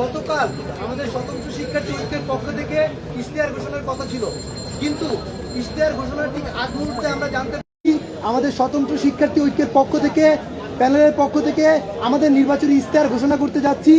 গতকাল আমাদের স্বতন্ত্র শিক্ষার্থী ঐক্যের পক্ষ থেকে ইশতেহার ঘোষণার কথা ছিল। কিন্তু ইশতেহার ঘোষণার ঠিক আগ মুহূর্তে আমরা জানতে আমাদের স্বতন্ত্র শিক্ষার্থী ঐক্যের পক্ষ থেকে, প্যানেলের পক্ষ থেকে আমাদের নির্বাচনী ইশতেহার ঘোষণা করতে যাচ্ছি।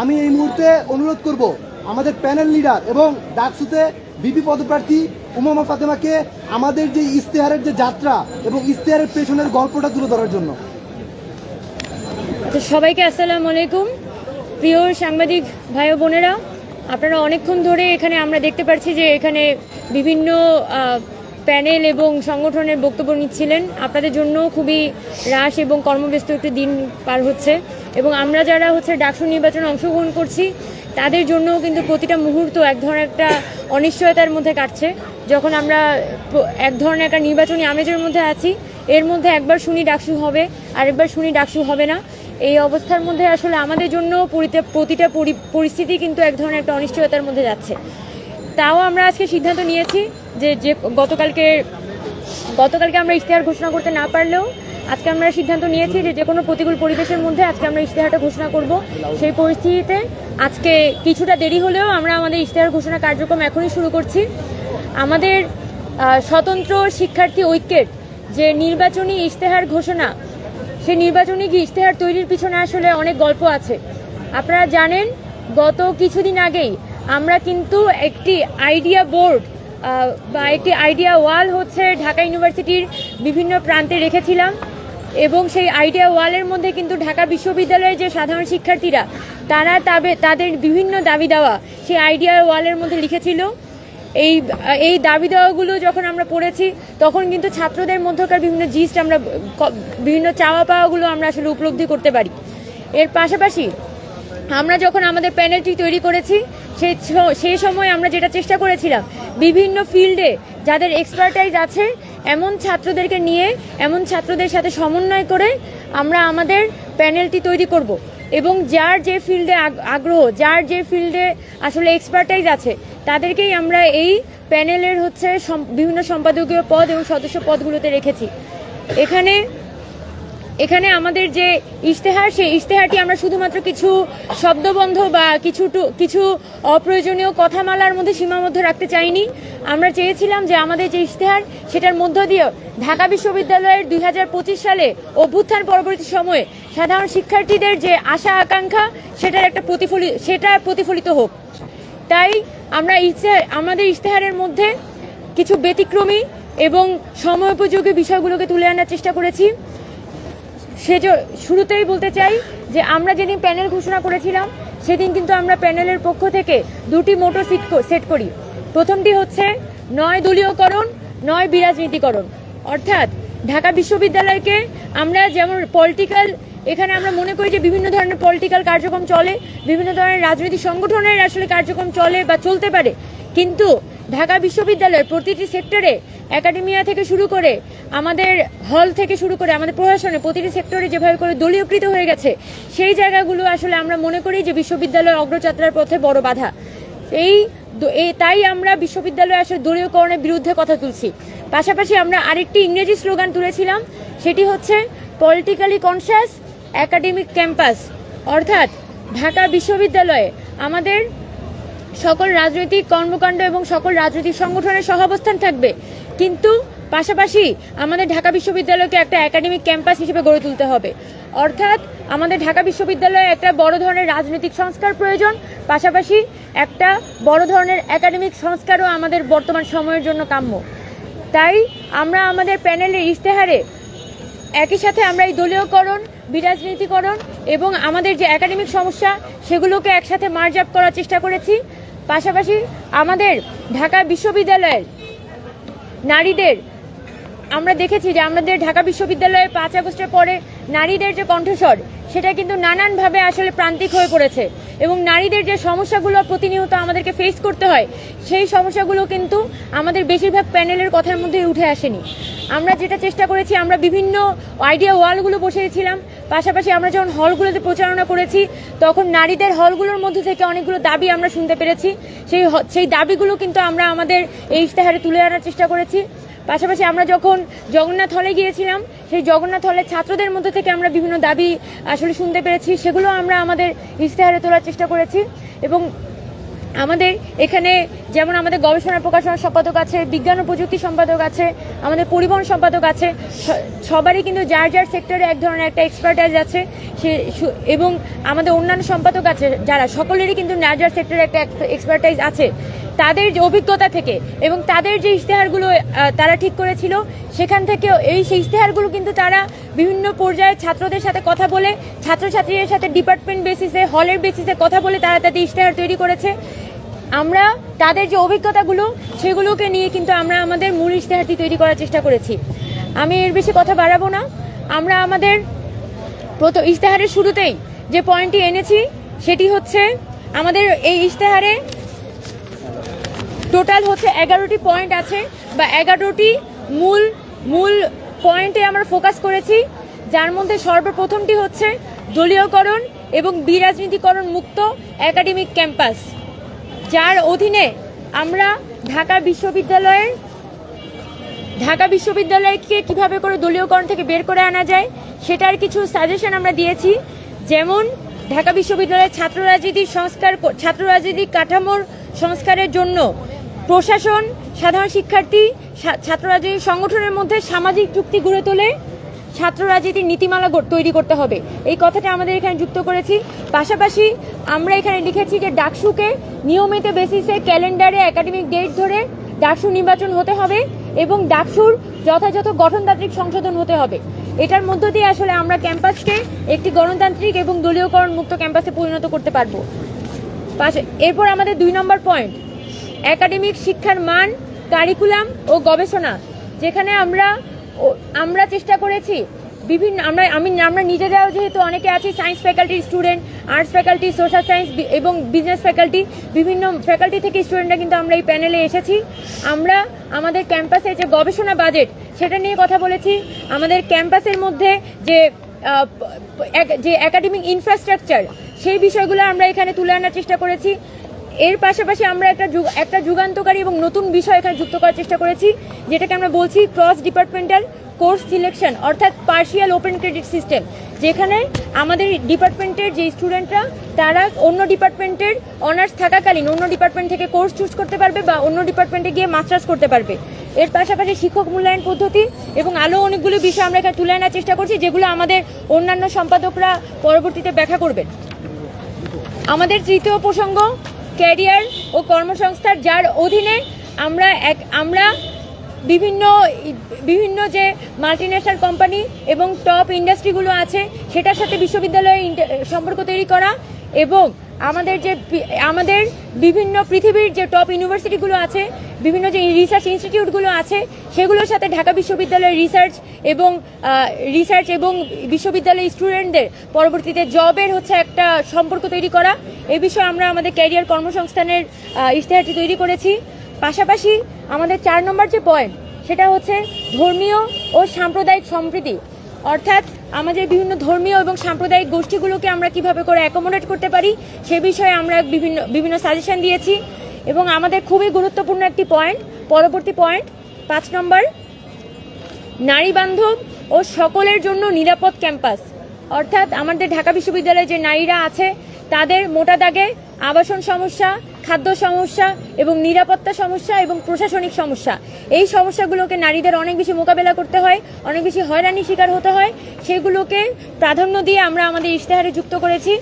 আমি এই মুহূর্তে অনুরোধ করব, আমাদের প্যানেল লিডার এবং ডাকসুতে বিপি পদপ্রার্থী উমামা ফাতেমাকে আমাদের যে ইশতেহারের যে যাত্রা এবং ইশতেহারের পেছনের গল্পটা তুলে ধরার জন্য। আচ্ছা সবাইকে আসসালামু আলাইকুম। প্রিয় সাংবাদিক ভাই বোনেরা, আপনারা অনেকক্ষণ ধরে এখানে আমরা দেখতে পাচ্ছি যে এখানে বিভিন্ন প্যানেল এবং সংগঠনের বক্তব্য নিচ্ছিলেন। আপনাদের জন্য খুবই হ্রাস এবং কর্মব্যস্ত একটি দিন পার হচ্ছে এবং আমরা যারা হচ্ছে ডাকসু নির্বাচনে অংশগ্রহণ করছি, তাদের জন্যও কিন্তু প্রতিটা মুহূর্ত এক ধরনের একটা অনিশ্চয়তার মধ্যে কাটছে। যখন আমরা এক ধরনের একটা নির্বাচনী আমেজের মধ্যে আছি, এর মধ্যে একবার শুনি ডাকসু হবে, আরেকবার শুনি ডাকসু হবে না। এই অবস্থার মধ্যে আসলে আমাদের জন্য পরিতে- প্রতিটা পরি- পরিস্থিতি কিন্তু এক ধরনের একটা অনিশ্চয়তার মধ্যে যাচ্ছে। তাও আমরা আজকে সিদ্ধান্ত নিয়েছি যে যে গতকালকে গতকালকে আমরা ইশতেহার ঘোষণা করতে না পারলেও আজকে আমরা সিদ্ধান্ত নিয়েছি যে যে কোনো প্রতিকূল পরিবেশের মধ্যে আজকে আমরা ইশতেহারটা ঘোষণা করব। সেই পরিস্থিতিতে আজকে কিছুটা দেরি হলেও আমরা আমাদের ইশতেহার ঘোষণা কার্যক্রম এখনই শুরু করছি। আমাদের স্বতন্ত্র শিক্ষার্থী ঐক্যের যে নির্বাচনী ইশতেহার ঘোষণা সেই নির্বাচনী ইশতেহার তৈরির পিছনে আসলে অনেক গল্প আছে। আপনারা জানেন, গত কিছুদিন আগেই আমরা কিন্তু একটি আইডিয়া বোর্ড বা একটি আইডিয়া ওয়াল হচ্ছে ঢাকা ইউনিভার্সিটির বিভিন্ন প্রান্তে রেখেছিলাম এবং সেই আইডিয়া ওয়ালের মধ্যে কিন্তু ঢাকা বিশ্ববিদ্যালয়ের যে সাধারণ শিক্ষার্থীরা, তারা তাদের বিভিন্ন দাবি দেওয়া সেই আইডিয়া ওয়ালের মধ্যে লিখেছিল। এই এই দাবি দেওয়াগুলো যখন আমরা পড়েছি, তখন কিন্তু ছাত্রদের মধ্যকার বিভিন্ন জিস্ট আমরা বিভিন্ন চাওয়া পাওয়াগুলো আমরা আসলে উপলব্ধি করতে পারি। এর পাশাপাশি আমরা যখন আমাদের প্যানেলটি তৈরি করেছি সেই সেই সময় আমরা যেটা চেষ্টা করেছিলাম, বিভিন্ন ফিল্ডে যাদের এক্সপার্টাইজ আছে, এমন ছাত্রদেরকে নিয়ে, এমন ছাত্রদের সাথে সমন্বয় করে আমরা আমাদের প্যানেলটি তৈরি করব। এবং যার যে ফিল্ডে আগ্রহ, যার যে ফিল্ডে আসলে এক্সপার্টাইজ আছে তাদেরকেই আমরা এই প্যানেলের হচ্ছে বিভিন্ন সম্পাদকীয় পদ এবং সদস্য পদগুলোতে রেখেছি। এখানে এখানে আমাদের যে ইশতেহার, সেই ইশতেহারটি আমরা শুধুমাত্র কিছু শব্দবন্ধ বা কিছু কিছু অপ্রয়োজনীয় কথামালার মধ্যে সীমাবদ্ধ রাখতে চাইনি। আমরা চেয়েছিলাম যে আমাদের যে ইশতেহার, সেটার মধ্য দিয়ে ঢাকা বিশ্ববিদ্যালয়ের দুই হাজার পঁচিশ সালে অভ্যুত্থান পরবর্তী সময়ে সাধারণ শিক্ষার্থীদের যে আশা আকাঙ্ক্ষা সেটার একটা প্রতিফলিত সেটা প্রতিফলিত হোক। আমরা ইশতেহার আমাদের ইশতেহারের মধ্যে কিছু ব্যতিক্রমী এবং সময়োপযোগী বিষয়গুলোকে তুলে আনার চেষ্টা করেছি। সেজ, শুরুতেই বলতে চাই যে আমরা যেদিন প্যানেল ঘোষণা করেছিলাম, সেদিন কিন্তু আমরা প্যানেলের পক্ষ থেকে দুটি মোটো সিট সেট করি। প্রথমটি হচ্ছে নয় দলীয়করণ, নয় বিরাজনীতিকরণ। অর্থাৎ ঢাকা বিশ্ববিদ্যালয়কে আমরা যেমন পলিটিক্যাল এখানে আমরা মনে করি যে বিভিন্ন ধরনের পলিটিক্যাল কার্যক্রম চলে, বিভিন্ন ধরনের রাজনৈতিক সংগঠনের আসলে কার্যক্রম চলে বা চলতে পারে। কিন্তু ঢাকা বিশ্ববিদ্যালয়ের প্রতিটি সেক্টরে একাডেমিয়া থেকে শুরু করে, আমাদের হল থেকে শুরু করে, আমাদের প্রশাসনে প্রতিটি সেক্টরে যেভাবে করে দলীয়কৃত হয়ে গেছে, সেই জায়গাগুলো আসলে আমরা মনে করি যে বিশ্ববিদ্যালয় অগ্রযাত্রার পথে বড় বাধা। এই তাই আমরা বিশ্ববিদ্যালয়ে আসলে দলীয়করণের বিরুদ্ধে কথা তুলছি। পাশাপাশি আমরা আরেকটি ইংরেজি স্লোগান তুলেছিলাম, সেটি হচ্ছে পলিটিক্যালি কনসিয়াস একাডেমিক ক্যাম্পাস, অর্থাৎ ঢাকা বিশ্ববিদ্যালয়ে আমাদের সকল রাজনৈতিক কর্মকাণ্ড এবং সকল রাজনৈতিক সংগঠনের সহাবস্থান থাকবে। কিন্তু পাশাপাশি আমাদের ঢাকা বিশ্ববিদ্যালয়কে একটা একাডেমিক ক্যাম্পাস হিসেবে গড়ে তুলতে হবে। অর্থাৎ আমাদের ঢাকা বিশ্ববিদ্যালয়ে একটা বড় ধরনের রাজনৈতিক সংস্কার প্রয়োজন, পাশাপাশি একটা বড় ধরনের একাডেমিক সংস্কারও আমাদের বর্তমান সময়ের জন্য কাম্য। তাই আমরা আমাদের প্যানেলের ইশতেহারে একই সাথে আমরা এই দলীয়করণ বিরাজনীতিকরণ এবং আমাদের যে একাডেমিক সমস্যা, সেগুলোকে একসাথে মার্জাপ করার চেষ্টা করেছি। পাশাপাশি আমাদের ঢাকা বিশ্ববিদ্যালয়ের নারীদের, আমরা দেখেছি যে আমাদের ঢাকা বিশ্ববিদ্যালয়ে পাঁচ আগস্টের পরে নারীদের যে কণ্ঠস্বর সেটা কিন্তু নানানভাবে আসলে প্রান্তিক হয়ে পড়েছে। এবং নারীদের যে সমস্যাগুলো প্রতিনিয়ত আমাদেরকে ফেস করতে হয়, সেই সমস্যাগুলো কিন্তু আমাদের বেশিরভাগ প্যানেলের কথার মধ্যে উঠে আসেনি। আমরা যেটা চেষ্টা করেছি, আমরা বিভিন্ন আইডিয়া ওয়ালগুলো বসিয়েছিলাম। পাশাপাশি আমরা যখন হলগুলোতে প্রচারণা করেছি, তখন নারীদের হলগুলোর মধ্যে থেকে অনেকগুলো দাবি আমরা শুনতে পেরেছি। সেই সেই দাবিগুলো কিন্তু আমরা আমাদের এই ইশতেহারে তুলে আনার চেষ্টা করেছি। পাশাপাশি আমরা যখন জগন্নাথ হলে গিয়েছিলাম, সেই জগন্নাথ হলের ছাত্রদের মধ্যে থেকে আমরা বিভিন্ন দাবি আসলে শুনতে পেরেছি। সেগুলো আমরা আমাদের ইশতেহারে তোলার চেষ্টা করেছি এবং আমাদের এখানে যেমন আমাদের গবেষণা প্রকাশনা সম্পাদক আছে, বিজ্ঞান ও প্রযুক্তি সম্পাদক আছে, আমাদের পরিবহন সম্পাদক আছে সবারই কিন্তু যার যার সেক্টরে এক ধরনের একটা এক্সপার্টাইজ আছে। সে এবং আমাদের অন্যান্য সম্পাদক আছে যারা, সকলেরই কিন্তু যার যার সেক্টরে একটা এক্সপার্টাইজ আছে। তাদের যে অভিজ্ঞতা থেকে এবং তাদের যে ইশতেহারগুলো তারা ঠিক করেছিল, সেখান থেকেও এই সেই ইশতেহারগুলো কিন্তু তারা বিভিন্ন পর্যায়ে ছাত্রদের সাথে কথা বলে, ছাত্রছাত্রীদের সাথে ডিপার্টমেন্ট বেসিসে হলের বেসিসে কথা বলে তারা তাদের ইশতেহার তৈরি করেছে। আমরা তাদের যে অভিজ্ঞতাগুলো, সেগুলোকে নিয়ে কিন্তু আমরা আমাদের মূল ইশতেহারটি তৈরি করার চেষ্টা করেছি। আমি এর বেশি কথা বাড়াবো না। আমরা আমাদের প্রথম ইশতেহারের শুরুতেই যে পয়েন্টটি এনেছি, সেটি হচ্ছে আমাদের এই ইশতেহারে টোটাল হচ্ছে এগারোটি পয়েন্ট আছে বা এগারোটি মূল মূল পয়েন্টে আমরা ফোকাস করেছি। যার মধ্যে সর্বপ্রথমটি হচ্ছে দলীয়করণ এবং বিরাজনীতিকরণ মুক্ত একাডেমিক ক্যাম্পাস যার অধীনে আমরা ঢাকা বিশ্ববিদ্যালয়ের, ঢাকা বিশ্ববিদ্যালয়কে কীভাবে করে দলীয়করণ থেকে বের করে আনা যায়, সেটার কিছু সাজেশন আমরা দিয়েছি। যেমন, ঢাকা বিশ্ববিদ্যালয়ের ছাত্র রাজনীতির সংস্কার ছাত্র রাজনীতি কাঠামোর সংস্কারের জন্য প্রশাসন, সাধারণ শিক্ষার্থী ছাত্র রাজনীতি সংগঠনের মধ্যে সামাজিক চুক্তি গড়ে তোলে ছাত্র রাজনীতির নীতিমালা তৈরি করতে হবে। এই কথাটা আমাদের এখানে যুক্ত করেছি। পাশাপাশি আমরা এখানে লিখেছি যে ডাকসুকে নিয়মিত বেসিসে ক্যালেন্ডারে একাডেমিক ডেট ধরে ডাকসু নির্বাচন হতে হবে এবং ডাকসুর যথাযথ গঠনতান্ত্রিক সংশোধন হতে হবে। এটার মধ্য দিয়ে আসলে আমরা ক্যাম্পাসকে একটি গণতান্ত্রিক এবং দলীয়করণ মুক্ত ক্যাম্পাসে পরিণত করতে পারব। পাশে এরপর আমাদের দুই নম্বর পয়েন্ট একাডেমিক শিক্ষার মান, কারিকুলাম ও গবেষণা, যেখানে আমরা আমরা চেষ্টা করেছি বিভিন্ন, আমরা, আমি, আমরা নিজেরাও যেহেতু অনেকে আছি science ফ্যাকাল্টির student arts faculty social science এবং বিজনেস ফ্যাকাল্টি বিভিন্ন ফ্যাকাল্টি থেকে স্টুডেন্টরা কিন্তু আমরা এই প্যানেলে এসেছি। আমরা আমাদের ক্যাম্পাসে যে গবেষণা বাজেট সেটা নিয়ে কথা বলেছি। আমাদের ক্যাম্পাসের মধ্যে যে যে একাডেমিক ইনফ্রাস্ট্রাকচার সেই বিষয়গুলো আমরা এখানে তুলে আনার চেষ্টা করেছি। এর পাশাপাশি আমরা একটা একটা যুগান্তকারী এবং নতুন বিষয় এখানে যুক্ত করার চেষ্টা করেছি, যেটাকে আমরা বলছি ক্রস ডিপার্টমেন্টাল কোর্স সিলেকশন অর্থাৎ পার্শিয়াল ওপেন ক্রেডিট সিস্টেম যেখানে আমাদের ডিপার্টমেন্টের যে স্টুডেন্টরা তারা অন্য ডিপার্টমেন্টের অনার্স থাকাকালীন অন্য ডিপার্টমেন্ট থেকে কোর্স চুজ করতে পারবে বা অন্য ডিপার্টমেন্টে গিয়ে মাস্টার্স করতে পারবে। এর পাশাপাশি শিক্ষক মূল্যায়ন পদ্ধতি এবং আরও অনেকগুলো বিষয় আমরা এখানে তুলে আনার চেষ্টা করছি, যেগুলো আমাদের অন্যান্য সম্পাদকরা পরবর্তীতে ব্যাখ্যা করবেন। আমাদের তৃতীয় প্রসঙ্গ ক্যারিয়ার ও কর্মসংস্থার যার অধীনে আমরা এক, আমরা বিভিন্ন বিভিন্ন যে মাল্টিন্যাশনাল কোম্পানি এবং টপ ইন্ডাস্ট্রিগুলো আছে, সেটার সাথে বিশ্ববিদ্যালয়ের সম্পর্ক তৈরি করা এবং আমাদের যে আমাদের বিভিন্ন পৃথিবীর যে টপ ইউনিভার্সিটিগুলো আছে, বিভিন্ন যে রিসার্চ ইনস্টিটিউটগুলো আছে, সেগুলোর সাথে ঢাকা বিশ্ববিদ্যালয়ের রিসার্চ এবং রিসার্চ এবং বিশ্ববিদ্যালয়ের স্টুডেন্টদের পরবর্তীতে জবের হচ্ছে একটা সম্পর্ক তৈরি করা। এ বিষয়ে আমরা আমাদের ক্যারিয়ার কর্মসংস্থানের ইশতেহারটি তৈরি করেছি। পাশাপাশি আমাদের চার নম্বর যে পয়েন্ট সেটা হচ্ছে ধর্মীয় ও সাম্প্রদায়িক সম্প্রীতি। অর্থাৎ আমাদের বিভিন্ন ধর্মীয় এবং সাম্প্রদায়িক গোষ্ঠীগুলোকে আমরা কীভাবে করে অ্যাকোমোডেট করতে পারি, সে বিষয়ে আমরা বিভিন্ন বিভিন্ন সাজেশন দিয়েছি। এবং আমাদের খুবই গুরুত্বপূর্ণ একটি পয়েন্ট পরবর্তী পয়েন্ট পাঁচ নম্বর নারী বান্ধব ও সকলের জন্য নিরাপদ ক্যাম্পাস অর্থাৎ আমাদের ঢাকা বিশ্ববিদ্যালয়ে যে নারীরা আছে, তাদের মোটা দাগে আবাসন সমস্যা খাদ্য সমস্যা এবং নিরাপত্তা সমস্যা এবং প্রশাসনিক সমস্যা। এই সমস্যাগুলোকে নারীদের অনেক বেশি মোকাবেলা করতে হয়, অনেক বেশি হয়রানির শিকার হতে হয়। সেগুলোকে প্রাধান্য দিয়ে আমরা আমাদের ইশতেহারে যুক্ত করেছি।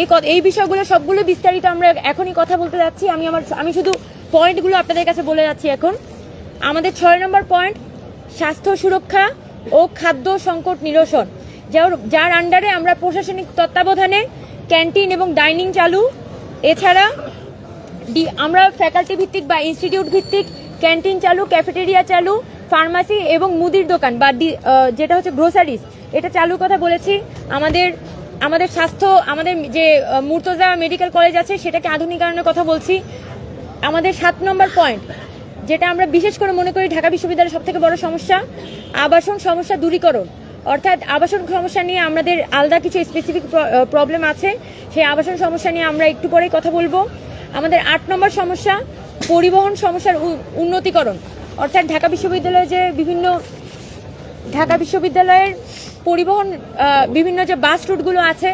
এই এই বিষয়গুলো সবগুলো বিস্তারিত আমরা এখনই কথা বলতে যাচ্ছি। আমি আমার, আমি শুধু পয়েন্টগুলো আপনাদের কাছে বলে যাচ্ছি এখন। আমাদের ছয় নম্বর পয়েন্ট স্বাস্থ্য সুরক্ষা ও খাদ্য সংকট নিরসন। যার যার আন্ডারে আমরা প্রশাসনিক তত্ত্বাবধানে ক্যান্টিন এবং ডাইনিং চালু। এছাড়া আমরা ফ্যাকাল্টি ভিত্তিক বা ইনস্টিটিউট ভিত্তিক ক্যান্টিন চালু ক্যাফেটেরিয়া চালু ফার্মাসি এবং মুদির দোকান বা যেটা হচ্ছে গ্রোসারিজ এটা চালুর কথা বলেছি। আমাদের আমাদের স্বাস্থ্য, আমাদের যে মুর্তজা মেডিকেল কলেজ আছে, সেটাকে আধুনিকায়নের কথা বলছি। আমাদের সাত নম্বর পয়েন্ট যেটা আমরা বিশেষ করে মনে করি ঢাকা বিশ্ববিদ্যালয়ের সব থেকে বড় সমস্যা, আবাসন সমস্যা দূরীকরণ। অর্থাৎ আবাসন সমস্যা নিয়ে আমাদের আলাদা কিছু স্পেসিফিক প্রবলেম আছে। সেই আবাসন সমস্যা নিয়ে আমরা একটু পরেই কথা বলব। আমাদের আট নম্বর সমস্যা, পরিবহন সমস্যার উন্নতিকরণ। অর্থাৎ ঢাকা বিশ্ববিদ্যালয়ে যে বিভিন্ন, ঢাকা বিশ্ববিদ্যালয়ের পরিবহন বিভিন্ন যে বাস রুটগুলো আছে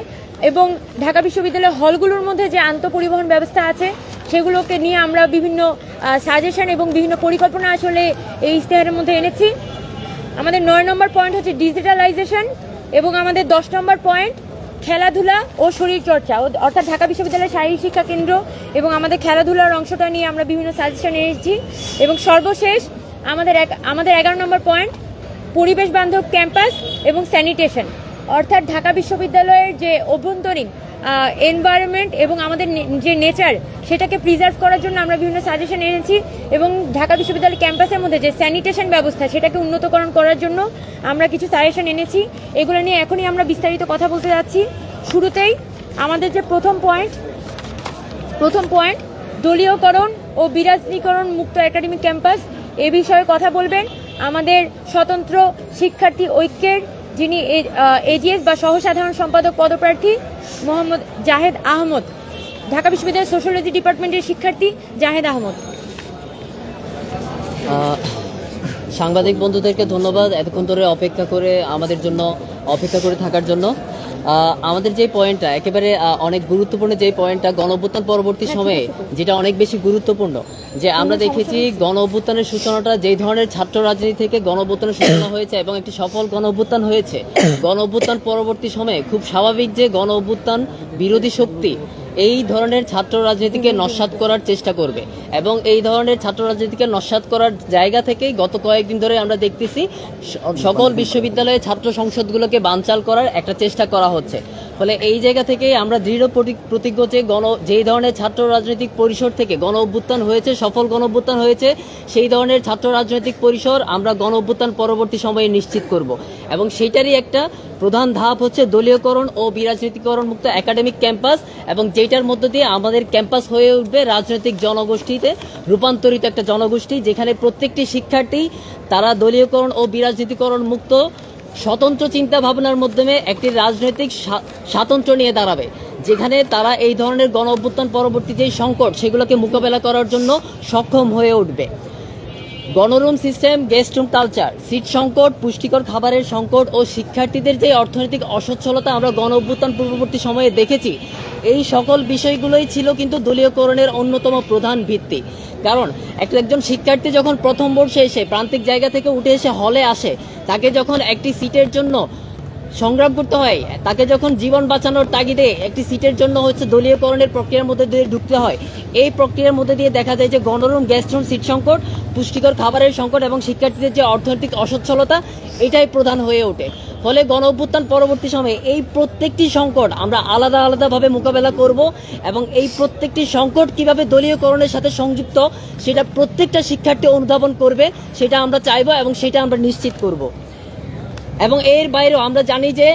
এবং ঢাকা বিশ্ববিদ্যালয়ের হলগুলোর মধ্যে যে আন্তঃপরিবহন ব্যবস্থা আছে, সেগুলোকে নিয়ে আমরা বিভিন্ন সাজেশন এবং বিভিন্ন পরিকল্পনা আসলে এই ইশতেহারের মধ্যে এনেছি। আমাদের নয় নম্বর পয়েন্ট হচ্ছে ডিজিটালাইজেশন এবং আমাদের দশ নম্বর পয়েন্ট খেলাধুলা ও শরীরচর্চা। অর্থাৎ ঢাকা বিশ্ববিদ্যালয়ের শারীরিক শিক্ষা কেন্দ্র এবং আমাদের খেলাধুলার অংশটা নিয়ে আমরা বিভিন্ন সাজেশন এসেছি এবং সর্বশেষ আমাদের এক আমাদের এগারো নম্বর পয়েন্ট, পরিবেশ বান্ধব ক্যাম্পাস এবং স্যানিটেশন। অর্থাৎ ঢাকা বিশ্ববিদ্যালয়ের যে অভ্যন্তরীণ এনভায়রনমেন্ট এবং আমাদের যে নেচার সেটাকে প্রিজার্ভ করার জন্য আমরা বিভিন্ন সাজেশন এনেছি এবং ঢাকা বিশ্ববিদ্যালয় ক্যাম্পাসের মধ্যে যে স্যানিটেশন ব্যবস্থা, সেটাকে উন্নতকরণ করার জন্য আমরা কিছু সাজেশন এনেছি। এগুলো নিয়ে এখনই আমরা বিস্তারিত কথা বলতে যাচ্ছি। শুরুতেই আমাদের যে প্রথম পয়েন্ট প্রথম পয়েন্ট দলীয়করণ ও বিরাজনীকরণ মুক্ত একাডেমিক ক্যাম্পাস এ বিষয়ে কথা বলবেন আমাদের স্বতন্ত্র শিক্ষার্থী ঐক্যের যিনি এজিএস বা সহসাধারণ সম্পাদক পদপ্রার্থী মোহাম্মদ জাহেদ আহমদ, ঢাকা বিশ্ববিদ্যালয়ের সোশ্যালজি ডিপার্টমেন্টের শিক্ষার্থী জাহেদ আহমদ। সাংবাদিক বন্ধুদেরকে ধন্যবাদ এতক্ষণ ধরে অপেক্ষা করে আমাদের জন্য, অপেক্ষা করে থাকার জন্য। আমাদের যে পয়েন্টটা একেবারে অনেক গুরুত্বপূর্ণ যে পয়েন্টটা গণ অভ্যুত্থান পরবর্তী সময়ে যেটা অনেক বেশি গুরুত্বপূর্ণ। যে আমরা দেখেছি গণ অভ্যুত্থানের সূচনাটা যেই ধরনের ছাত্র রাজনীতি থেকে গণ অভ্যুত্থানের সূচনা হয়েছে এবং একটি সফল গণ অভ্যুত্থান হয়েছে গণ অভ্যুত্থান পরবর্তী সময়ে খুব স্বাভাবিক যে গণ অভ্যুত্থান বিরোধী শক্তি এই ধরনের ছাত্র রাজনীতিকে নস্বাত করার চেষ্টা করবে। এবং এই ধরনের ছাত্র রাজনীতিকে নস্বাত করার জায়গা থেকেই গত কয়েকদিন ধরে আমরা দেখতেছি সকল বিশ্ববিদ্যালয়ে ছাত্র সংসদগুলোকে বানচাল করার একটা চেষ্টা করা হচ্ছে। ফলে এই জায়গা থেকে আমরা দৃঢ় প্রতি- প্রতিজ্ঞ যে গণ যেই ধরনের ছাত্র রাজনৈতিক পরিসর থেকে গণ অভ্যুত্থান হয়েছে, সফল গণ অভ্যুত্থান হয়েছে, সেই ধরনের ছাত্র রাজনৈতিক পরিসর আমরা গণ অভ্যুত্থান পরবর্তী সময়ে নিশ্চিত করব। এবং সেইটারই একটা প্রধান ধাপ হচ্ছে দলীয়করণ ও বিরাজনীতিকরণ মুক্ত একাডেমিক ক্যাম্পাস এবং যেটার মধ্য দিয়ে আমাদের ক্যাম্পাস হয়ে উঠবে রাজনৈতিক জনগোষ্ঠীতে রূপান্তরিত একটা জনগোষ্ঠী যেখানে প্রত্যেকটি শিক্ষার্থী তারা দলীয়করণ ও বিরাজনীতিকরণ মুক্ত স্বতন্ত্র চিন্তা ভাবনার মাধ্যমে একটি রাজনৈতিক স্বা- স্বাতন্ত্র্য নিয়ে দাঁড়াবে, যেখানে তারা এই ধরনের গণ অভ্যুত্থান পরবর্তী যে সংকট সেগুলোকে মোকাবেলা করার জন্য সক্ষম হয়ে উঠবে। গণরুম system, guest room culture, seat সংকট, পুষ্টিকর খাবারের সংকট ও শিক্ষার্থীদের যে অর্থনৈতিক অসচ্ছলতা আমরা গণ অভ্যুত্থান পূর্ববর্তী সময়ে দেখেছি, এই সকল বিষয়গুলোই ছিল কিন্তু দলীয়করণের অন্যতম প্রধান ভিত্তি। কারণ একটা একজন শিক্ষার্থী যখন প্রথম বর্ষে এসে প্রান্তিক জায়গা থেকে উঠে এসে হলে আসে, তাকে যখন একটি সিটের জন্য সংগ্রাম করতে হয়। তাকে যখন জীবন বাঁচানোর তাগিদে একটি সিটের জন্য হচ্ছে দলীয়করণের প্রক্রিয়ার মধ্যে দিয়ে ঢুকতে হয়, এই প্রক্রিয়ার মধ্যে দিয়ে দেখা যায় যে গণরুম গ্যাস রুম সিট সংকট, পুষ্টিকর খাবারের সংকট এবং শিক্ষার্থীদের যে অর্থনৈতিক অসচ্ছলতা, এটাই প্রধান হয়ে ওঠে। ফলে গণ অভ্যুত্থান পরবর্তী সময়ে এই প্রত্যেকটি সংকট আমরা আলাদা আলাদাভাবে মোকাবেলা করব এবং এই প্রত্যেকটি সংকট কীভাবে দলীয়করণের সাথে সংযুক্ত, সেটা প্রত্যেকটা শিক্ষার্থী অনুধাবন করবে, সেটা আমরা চাইব এবং সেটা আমরা নিশ্চিত করব। এবং এর বাইরেও আমরা জানি যে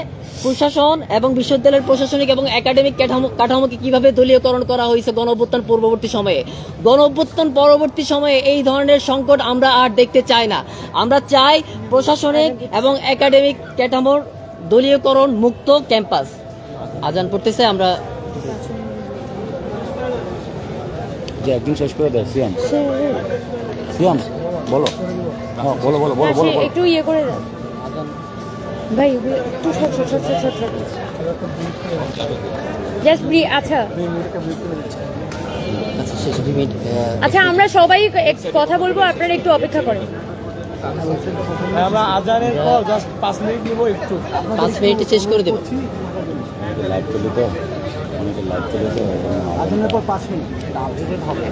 প্রশাসন এবং বিশ্ববিদ্যালয়ের প্রশাসনিক এবং একাডেমিক কাঠামোকে কীভাবে দলীয়করণ করা হয়েছে গণ অভ্যুত্থান পূর্ববর্তী সময়ে। গণ অভ্যুত্থান পরবর্তী সময়ে এই ধরনের সংকট আমরা আর দেখতে চাই না। আমরা চাই প্রশাসনিক এবং একাডেমিক কাঠামোর দলীয়করণ মুক্ত ক্যাম্পাস। আজান পড়তেছে আমরা একদিন শেষ করে দেয় সিয়াম। সিয়াম বলো। হ্যাঁ বলো বলো বলো বলো বলো। একটু ইয়ে করে দাও ভাই ওগুলো একটু ছোট ছোট ছোট ছোট ছোট। জাস্ট ব্রি আচ্ছা। আচ্ছা আমরা সবাই কথা বলব আপনারা একটু অপেক্ষা করেন। আমরা আজানের পর জাস্ট পাঁচ মিনিট নিব একটু। পাঁচ মিনিটে শেষ করে দেবো। লাইভ চলি তো অনেকে লাইভ চলেছে আধুনের পর পাঁচ মিনিট। আপডেটেড হবে